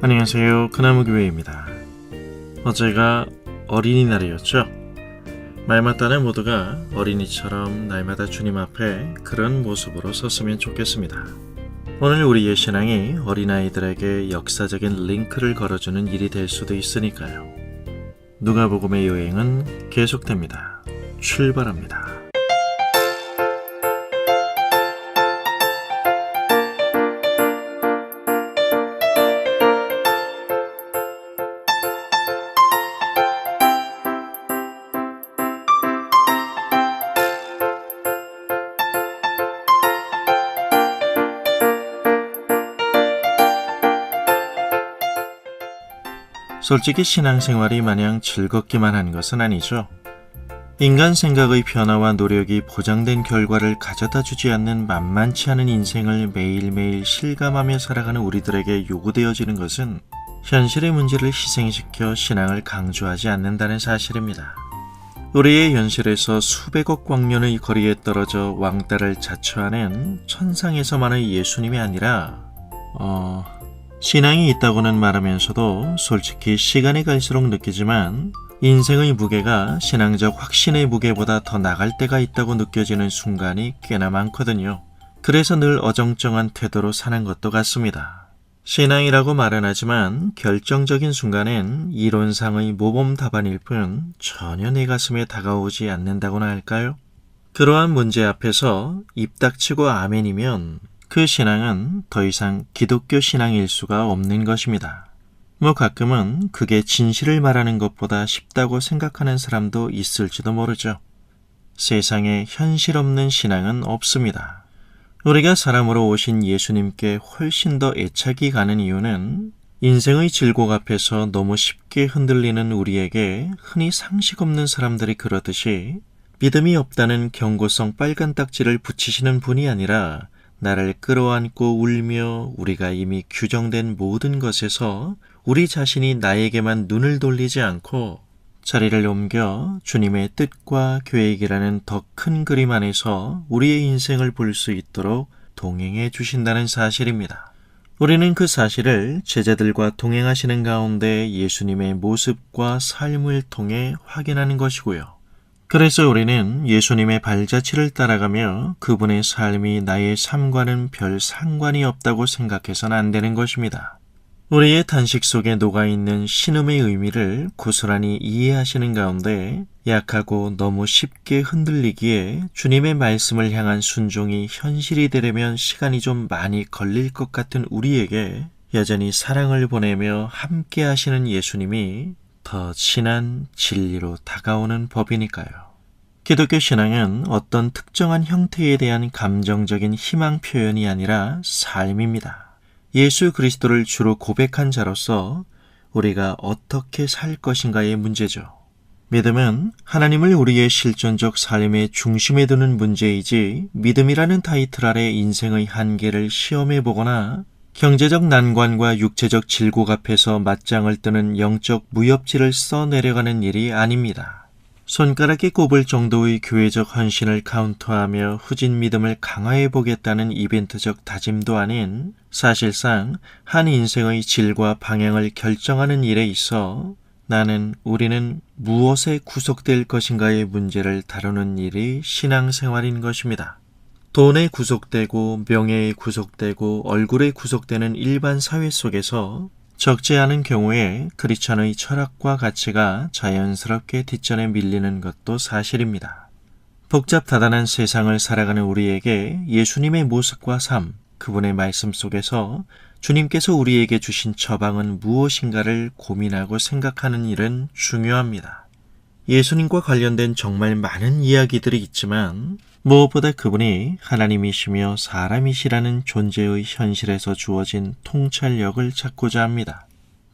안녕하세요. 그나무교회입니다. 어제가 어린이날이었죠. 말마따는 모두가 어린이처럼 날마다 주님 앞에 그런 모습으로 섰으면 좋겠습니다. 오늘 우리의 신앙이 어린아이들에게 역사적인 링크를 걸어주는 일이 될 수도 있으니까요. 누가복음의 여행은 계속됩니다. 출발합니다. 솔직히 신앙생활이 마냥 즐겁기만 한 것은 아니죠. 인간 생각의 변화와 노력이 보장된 결과를 가져다 주지 않는 만만치 않은 인생을 매일매일 실감하며 살아가는 우리들에게 요구되어지는 것은 현실의 문제를 희생시켜 신앙을 강조하지 않는다는 사실입니다. 우리의 현실에서 수백억 광년의 거리에 떨어져 왕따를 자처하는 천상에서만의 예수님이 아니라, 어, 신앙이 있다고는 말하면서도 솔직히 시간이 갈수록 느끼지만 인생의 무게가 신앙적 확신의 무게보다 더 나갈 때가 있다고 느껴지는 순간이 꽤나 많거든요. 그래서 늘 어정쩡한 태도로 사는 것도 같습니다. 신앙이라고 말은 하지만 결정적인 순간엔 이론상의 모범 답안일 뿐 전혀 내 가슴에 다가오지 않는다고나 할까요? 그러한 문제 앞에서 입 닥치고 아멘이면 그 신앙은 더 이상 기독교 신앙일 수가 없는 것입니다. 뭐 가끔은 그게 진실을 말하는 것보다 쉽다고 생각하는 사람도 있을지도 모르죠. 세상에 현실 없는 신앙은 없습니다. 우리가 사람으로 오신 예수님께 훨씬 더 애착이 가는 이유는 인생의 질곡 앞에서 너무 쉽게 흔들리는 우리에게 흔히 상식 없는 사람들이 그러듯이 믿음이 없다는 경고성 빨간 딱지를 붙이시는 분이 아니라 나를 끌어안고 울며 우리가 이미 규정된 모든 것에서 우리 자신이 나에게만 눈을 돌리지 않고 자리를 옮겨 주님의 뜻과 계획이라는 더 큰 그림 안에서 우리의 인생을 볼 수 있도록 동행해 주신다는 사실입니다. 우리는 그 사실을 제자들과 동행하시는 가운데 예수님의 모습과 삶을 통해 확인하는 것이고요. 그래서 우리는 예수님의 발자취를 따라가며 그분의 삶이 나의 삶과는 별 상관이 없다고 생각해서는 안 되는 것입니다. 우리의 단식 속에 녹아있는 신음의 의미를 고스란히 이해하시는 가운데 약하고 너무 쉽게 흔들리기에 주님의 말씀을 향한 순종이 현실이 되려면 시간이 좀 많이 걸릴 것 같은 우리에게 여전히 사랑을 보내며 함께 하시는 예수님이 더 친한 진리로 다가오는 법이니까요. 기독교 신앙은 어떤 특정한 형태에 대한 감정적인 희망 표현이 아니라 삶입니다. 예수 그리스도를 주로 고백한 자로서 우리가 어떻게 살 것인가의 문제죠. 믿음은 하나님을 우리의 실존적 삶의 중심에 두는 문제이지 믿음이라는 타이틀 아래 인생의 한계를 시험해 보거나 경제적 난관과 육체적 질곡 앞에서 맞짱을 뜨는 영적 무협지를 써내려가는 일이 아닙니다. 손가락에 꼽을 정도의 교회적 헌신을 카운터하며 후진 믿음을 강화해 보겠다는 이벤트적 다짐도 아닌 사실상 한 인생의 질과 방향을 결정하는 일에 있어 나는 우리는 무엇에 구속될 것인가의 문제를 다루는 일이 신앙생활인 것입니다. 돈에 구속되고 명예에 구속되고 얼굴에 구속되는 일반 사회 속에서 적지 않은 경우에 크리스천의 철학과 가치가 자연스럽게 뒷전에 밀리는 것도 사실입니다. 복잡 다단한 세상을 살아가는 우리에게 예수님의 모습과 삶, 그분의 말씀 속에서 주님께서 우리에게 주신 처방은 무엇인가를 고민하고 생각하는 일은 중요합니다. 예수님과 관련된 정말 많은 이야기들이 있지만 무엇보다 그분이 하나님이시며 사람이시라는 존재의 현실에서 주어진 통찰력을 찾고자 합니다.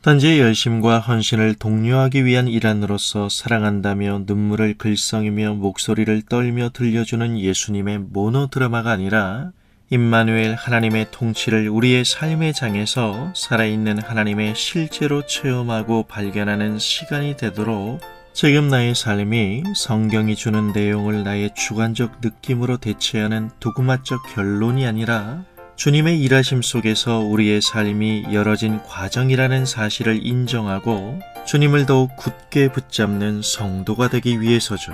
단지의 열심과 헌신을 독려하기 위한 일환으로서 사랑한다며 눈물을 글썽이며 목소리를 떨며 들려주는 예수님의 모노드라마가 아니라 임마누엘 하나님의 통치를 우리의 삶의 장에서 살아있는 하나님의 실제로 체험하고 발견하는 시간이 되도록 지금 나의 삶이 성경이 주는 내용을 나의 주관적 느낌으로 대체하는 도구마적 결론이 아니라 주님의 일하심 속에서 우리의 삶이 열어진 과정이라는 사실을 인정하고 주님을 더욱 굳게 붙잡는 성도가 되기 위해서죠.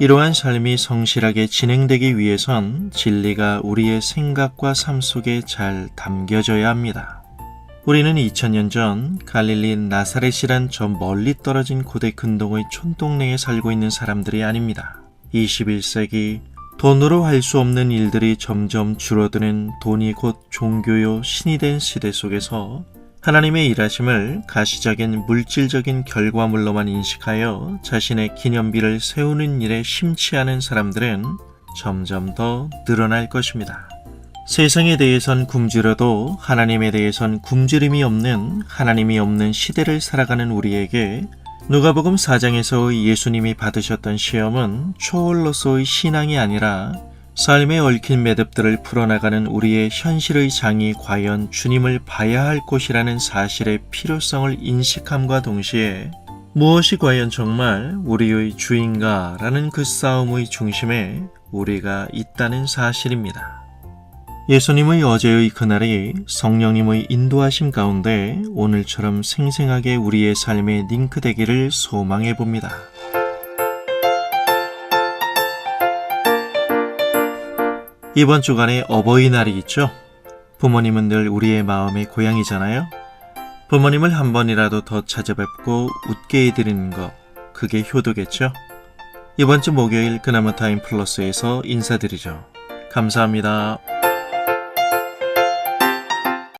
이러한 삶이 성실하게 진행되기 위해선 진리가 우리의 생각과 삶 속에 잘 담겨져야 합니다. 우리는 2000년 전 갈릴리 나사렛이란 저 멀리 떨어진 고대 근동의 촌동네에 살고 있는 사람들이 아닙니다. 21세기 돈으로 할 수 없는 일들이 점점 줄어드는 돈이 곧 종교요 신이 된 시대 속에서 하나님의 일하심을 가시적인 물질적인 결과물로만 인식하여 자신의 기념비를 세우는 일에 심취하는 사람들은 점점 더 늘어날 것입니다. 세상에 대해선 굶주려도 하나님에 대해선 굶주림이 없는 하나님이 없는 시대를 살아가는 우리에게 누가복음 4장에서 예수님이 받으셨던 시험은 초월로서의 신앙이 아니라 삶에 얽힌 매듭들을 풀어나가는 우리의 현실의 장이 과연 주님을 봐야 할 곳이라는 사실의 필요성을 인식함과 동시에 무엇이 과연 정말 우리의 주인가라는 그 싸움의 중심에 우리가 있다는 사실입니다. 예수님의 어제의 그날이 성령님의 인도하심 가운데 오늘처럼 생생하게 우리의 삶에 링크되기를 소망해 봅니다. 이번 주간에 어버이날이 있죠? 부모님은 늘 우리의 마음의 고향이잖아요? 부모님을 한 번이라도 더 찾아뵙고 웃게 해드리는 것, 그게 효도겠죠? 이번 주 목요일 그나마 타임 플러스에서 인사드리죠. 감사합니다.